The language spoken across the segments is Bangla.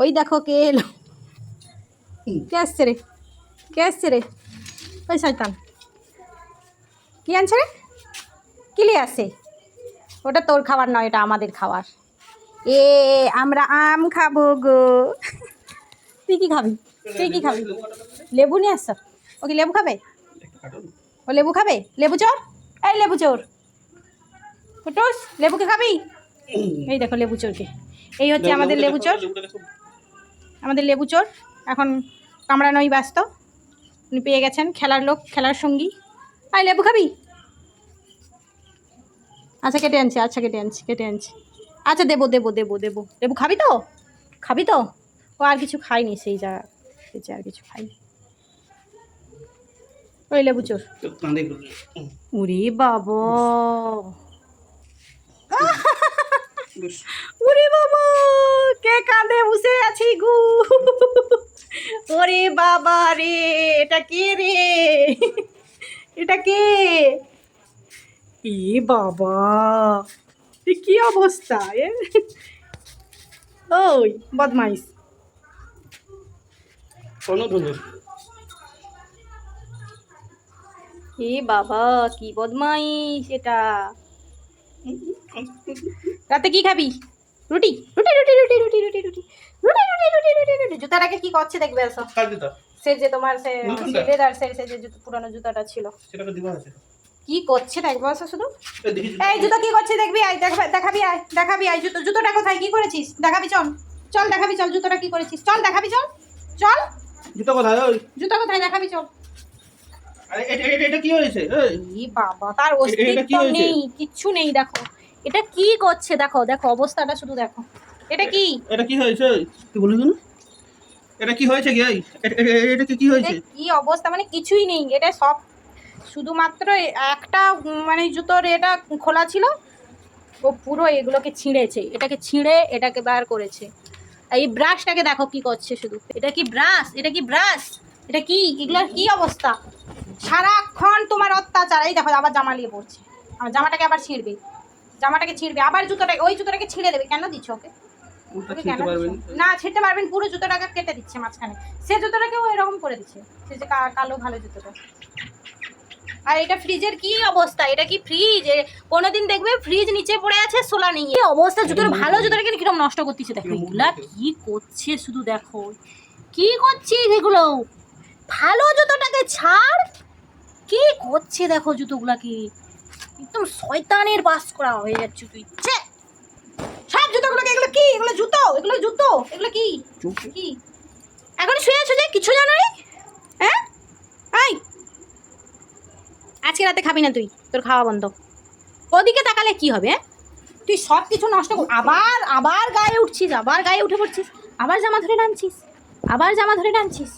ওই দেখো কে এলো। কে আসছে রে? কে আসছে রে? ওই শয়তান। কি আনছে রে? কি লিয়ে আসছে? ওটা তোর খাবার নয়, এটা আমাদের খাবার। এ, আমরা আম খাব গো। তুই কি খাবি? তুই কি খাবি? লেবু নিয়ে আসছ? ও কি লেবু খাবে? ও লেবু খাবে? লেবু চোর? এই লেবু চোর। ফুটুস, লেবুকে খাবি? এই দেখো লেবু চোরকে। এই হচ্ছে আমাদের লেবু চোর। আমাদের লেবু চোর। এখন কামড়ানোই ব্যস্ত। উনি পেয়ে গেছেন খেলার লোক খেলার সঙ্গী। আই লেবু খাবি? আচ্ছা কেটে আনছি আচ্ছা কেটে আনছি কেটে আনছি। আচ্ছা দেবো দেবো দেবো দেবো। লেবু খাবি তো? খাবি তো? ও আর কিছু খাইনি সেই যা সে আর কিছু খাইনি ওই লেবু চোর। উরে বাবা। উরে বাবা। কে কাঁদে? বসে আছি গু। ওরে বাবা রে এটা কে রে? এটা কে? এ বাবা কি অবস্থা? এ? ওই বদমাইশ। এ বাবা কি বদমাইশ এটা। রাতে কি খাবি? রুটি রুটি রুটি রুটি রুটি রুটি রুটি রুটি রুটি রুটি রুটি রুটি জুতাটাকে কি করছে দেখবে এসো সে যে তোমার সে লেদার সে সে যে পুরানো জুতাটা ছিল সেটাকে দিবা আছে কি করছে দেখবে এসো শুধু এই জুতো কি করছে দেখবি আয় দেখাবি আয় দেখাবি আয় জুতো জুতোটা কোথায় কি করেছিস দেখাবি চল চল দেখাবি চল জুতোটা কি করেছিস চল দেখাবি চল চল জুতো কোথায় ওই জুতো কোথায় দেখাবি চল আরে এটা এটা- এটা কি হয়েছে এই, বাবা তার অস্তিত্ব নেই কিচ্ছু নেই দেখো এটা কি করছে? দেখো দেখো অবস্থাটা শুধু দেখো। এটা কি? এটা কি হয়েছে? তুই বলবি এটা কি হয়েছে কি? এটা- কি কি হয়েছে? কি অবস্থা? মানে কিছুই নেই। এটা সব শুধুমাত্র একটা মানে জুতোর এটা খোলা ছিল। ও পুরো এগুলোকে ছিঁড়েছে। এটাকে ছিঁড়ে এটাকে বার করেছে। এই ব্রাশটাকে দেখো কি করছে শুধু। এটা কি ব্রাশ? এটা কি ব্রাশ? এটা কি? এগুলোর কি অবস্থা? সারাক্ষণ তোমার অত্যাচার। এই দেখো আবার জামা নিয়ে পড়ছে। আমার জামাটাকে আবার ছিঁড়বে। জামাটাকে ছিঁড়বে আবার জুতোটাকে ওই জুতোটাকে ছিঁড়ে দেবে। কেন দিচ্ছ ওকে? না। ছিঁড়তে পারবেন পুরো জুতোটাকে কেটে দিচ্ছে মাঝখানে। সে জুতোটাকেও এরকম করে দিচ্ছে সে যে কালো ভালো জুতোটা। আর এটা ফ্রিজের কি অবস্থা? এটা কি ফ্রিজ? কোনোদিন দেখবে ফ্রিজ নিচে পড়ে আছে সোলা নেই। এই অবস্থা? জুতোর ভালো জুতোটাকে কীরকম নষ্ট করতেছে? দেখো এগুলা কি করছে শুধু দেখো। কি করছিস এগুলো? ভালো জুতোটাকে ছাড়। কি করছে দেখো জুতোগুলাকে? একদম শয়তানের বাস করা হয়ে যাচ্ছে তুই ছে! সব জুতোগুলোকে এগুলো কি? এগুলো জুতো? এগুলো জুতো? এগুলো কি? কি? এখন শুয়ে আছো যে? কিছু জানো রে হ্যাঁ? আই আজকে রাতে খাবি না তুই তোর খাওয়া বন্ধ। ওদিকে তাকালে কি হবে হ্যাঁ? তুই সব কিছু নষ্ট কর আবার আবার গায়ে উঠছিস আবার গায়ে উঠে পড়ছিস আবার জামা ধরে টানছিস আবার জামা ধরে টানছিস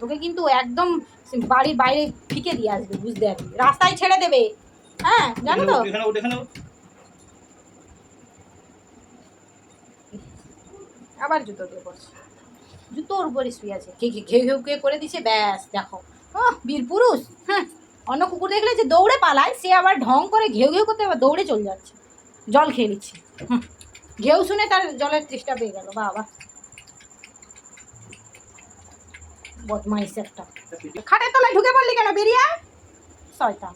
তোকে কিন্তু একদম বাড়ির বাইরে ফিকে দিয়ে আসবে? বুঝতে পারবি রাস্তায় ছেড়ে দেবে। হ্যাঁ জানো তো? আবার জুতো দিয়ে পড়ছে জুতোর উপরে শুয়ে আছে। কে কে ঘেউ ঘেউ কে করে দিছে ব্যাস দেখো। আহ, বীর পুরুষ। হ্যাঁ অন্য কুকুর দেখলে যে দৌড়ে পালায় সে আবার ঢং করে ঘেউ ঘেউ করতে আবার দৌড়ে চলে যাচ্ছে। জল খেয়ে নিচ্ছে। ঘেউ শুনে তার জলের তৃষ্ণা পেয়ে গেল। বাবা বদমাইশ একটা খাটের তলায় ঢুকে পড়লি কেন বেরিয়া ছয়টা।